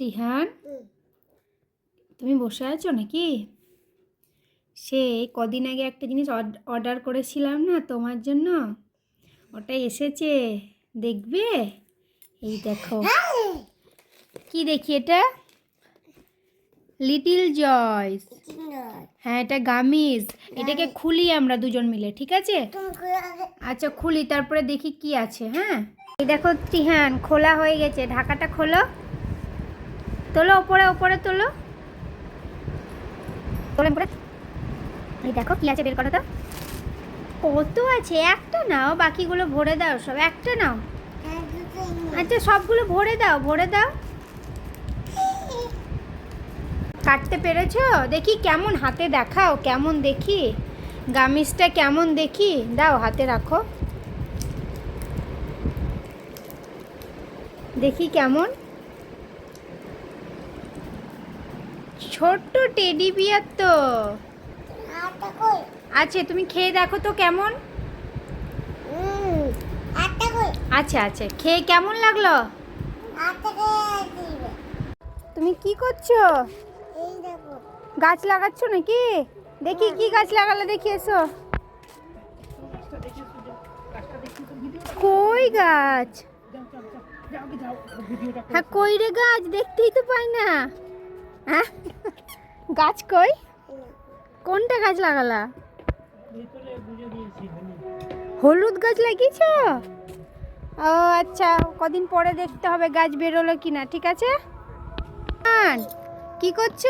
ত্রিহান তুমি বসে আছো নাকি? সেই কদিন আগে একটা জিনিস অর্ডার করেছিলাম না তোমার জন্য? ওটা এসেছে দেখবে? এই দেখো। কি দেখি এটা? লিটিল জয়স হ্যাঁ এটা গামিজ। এটাকে খুলি আমরা দুজন মিলে ঠিক আছে? আচ্ছা খুলি তারপরে দেখি কি আছে হ্যাঁ? এই দেখো ত্রিহান খোলা হয়ে গেছে। ঢাকাটা খোলো। তোলো, ওপরে ওপরে তোলো। তোলেন করে এই দেখো, কি আছে বের করো তো। কত আছে? একটা নাও, বাকিগুলো ভরে দাও সব। একটা নাও। আচ্ছা সবগুলো ভরে দাও ভরে দাও। কাটতে পেরেছ? দেখি কেমন হাতে দেখাও, কেমন দেখি? গামিজটা কেমন দেখি? দাও, হাতে রাখো। দেখি কেমন। ছোট্ট টেডি বিয়ার তো। আচ্ছা তুমি খেয়ে দেখো তো কেমন। আচ্ছা আচ্ছা খেয়ে কেমন লাগল? তুমি কি করছ? গাছ লাগাচ্ছ নাকি? দেখি কি গাছ লাগালে দেখি এসো। কই গাছ? হ্যাঁ কই রে গাছ? দেখতেই তো পাই না। হ্যাঁ গাছ কই? কোনটা গাছ লাগালা? হলুদ গাছ লাগিয়েছ? ও আচ্ছা কদিন পরে দেখতে হবে গাছ বেরোলো কিনা, ঠিক আছে? কি করছ?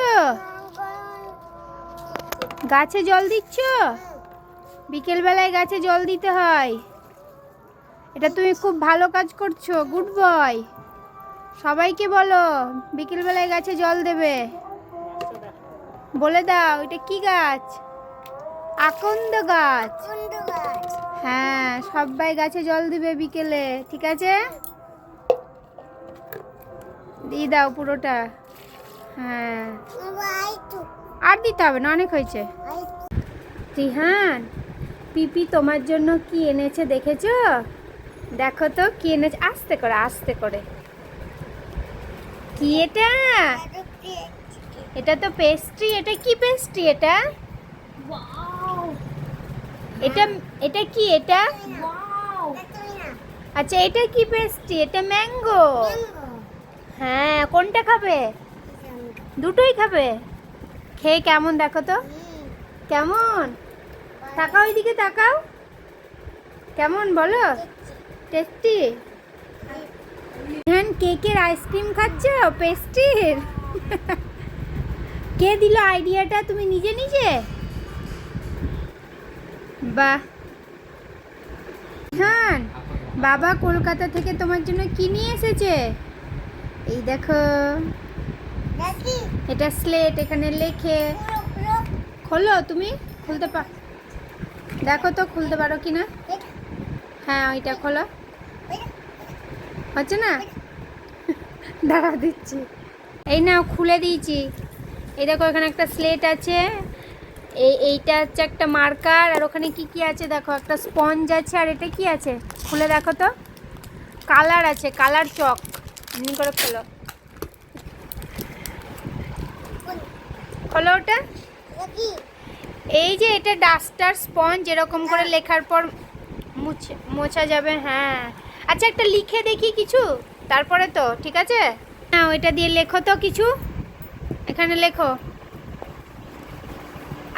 গাছে জল দিচ্ছ? বিকেলবেলায় গাছে জল দিতে হয়। এটা তুমি খুব ভালো কাজ করছ, গুড বয়। সবাইকে বলো বিকেলবেলায় গাছে জল দেবে। বলে দাও এটা কি গাছ? আকন্দ গাছ। হ্যাঁ সবাই গাছে জল দিবে বিকেলে ঠিক আছে? দিয়ে দাও পুরোটা। হ্যাঁ। আর দিতে হবে না অনেক হয়েছে। রিহান পিপি তোমার জন্য কি এনেছে দেখেছ? দেখো তো কি এনেছে। আস্তে করে আস্তে করে। কি এটা? এটা তো পেস্ট্রি এটা কি পেস্ট্রি এটা? এটা এটা কি এটা? আচ্ছা এটা কি পেস্ট্রি এটা ম্যাঙ্গো হ্যাঁ কোনটা খাবে? দুটোই খাবে? খেয়ে কেমন দেখো তো? কেমন? তাকাও ওইদিকে তাকাও। কেমন বলো? টেস্টি হ্যাঁ কেকের আইসক্রিম খাচ্ছ? পেস্ট্রির কে দিল আইডিয়াটা তুমি নিজে নিজে? বাহ। হ্যাঁ বাবা কলকাতা থেকে তোমার জন্য কি নিয়ে এসেছে? এই দেখো। এটা স্লেট এখানে লেখে। খোলো তুমি খুলতে পার দেখো তো খুলতে পারো কি না হ্যাঁ ওইটা খোলো। হচ্ছে না? দাঁড়া দিচ্ছি। এই না খুলে দিয়েছি। এই দেখো, এখানে একটা স্লেট আছে। এই, এইটা হচ্ছে একটা মার্কার আর ওখানে কি কি আছে দেখো? একটা স্পঞ্জ আছে, আর এটা কি আছে? খুলে দেখো তো। কালার আছে কালার চক এমনি করে খোলো। খোলো ওটা। এই যে, এটা ডাস্টার স্পঞ্জ এরকম করে লেখার পর মুছে, মোছা যাবে হ্যাঁ। আচ্ছা একটা লিখে দেখি কিছু। তারপরে তো, ঠিক আছে? হ্যাঁ ওইটা দিয়ে লেখো তো কিছু। এখানে লেখো।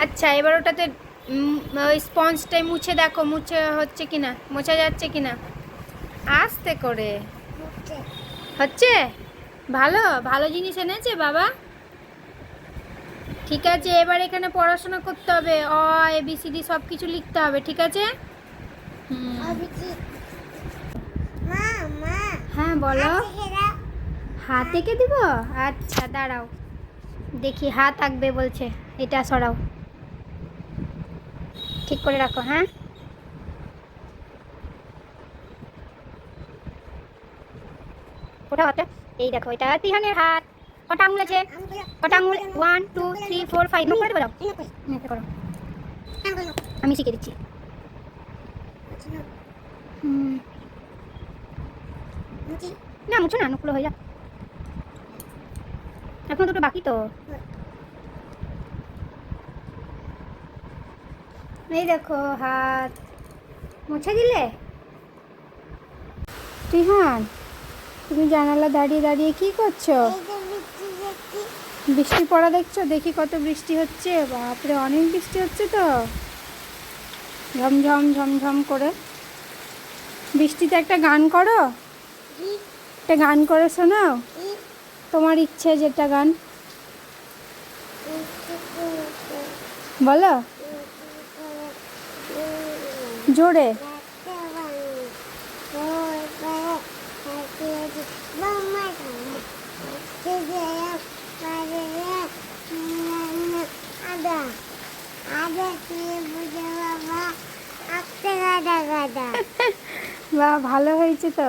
আচ্ছা এবার ওটাতে ওই স্পঞ্জটাই মুছে দেখো, মুছে হচ্ছে কিনা, মোছা যাচ্ছে কিনা। আস্তে করে। হচ্ছে? ভালো ভালো জিনিস এনেছে বাবা। ঠিক আছে, এবার এখানে পড়াশোনা করতে হবে। অ, এ, বি, সি, ডি সব কিছু লিখতে হবে, ঠিক আছে? হুম। হ্যাঁ বলো। হাত এঁকে দিব? আচ্ছা দাঁড়াও। দেখি হাত আঁকবে বলছে। এটা সরাও। ঠিক করে রাখো হ্যাঁ? ওটা হাতে। এই দেখো এটা তিহানের হাত। কটা আঙুল আছে? কটা আঙুল? One two three four five করে দেবো করো। আমি শিখে দিচ্ছি। হুম। না মুছো না হয়ে যা এখন দুটো বাকি তো। এই দেখো হাত। মুছে দিলে? রিহান তুমি জানালা দাঁড়িয়ে দাঁড়িয়ে কি করছ? বৃষ্টি পড়া দেখছ? দেখি কত বৃষ্টি হচ্ছে। বাপরে অনেক বৃষ্টি হচ্ছে তো। ঝমঝম ঝমঝম করে। বৃষ্টিতে একটা গান করো। একটা গান করে শোনাও। তোমার ইচ্ছে যেটা গান। বলো। জোরে. বা ভালো হয়েছে তো।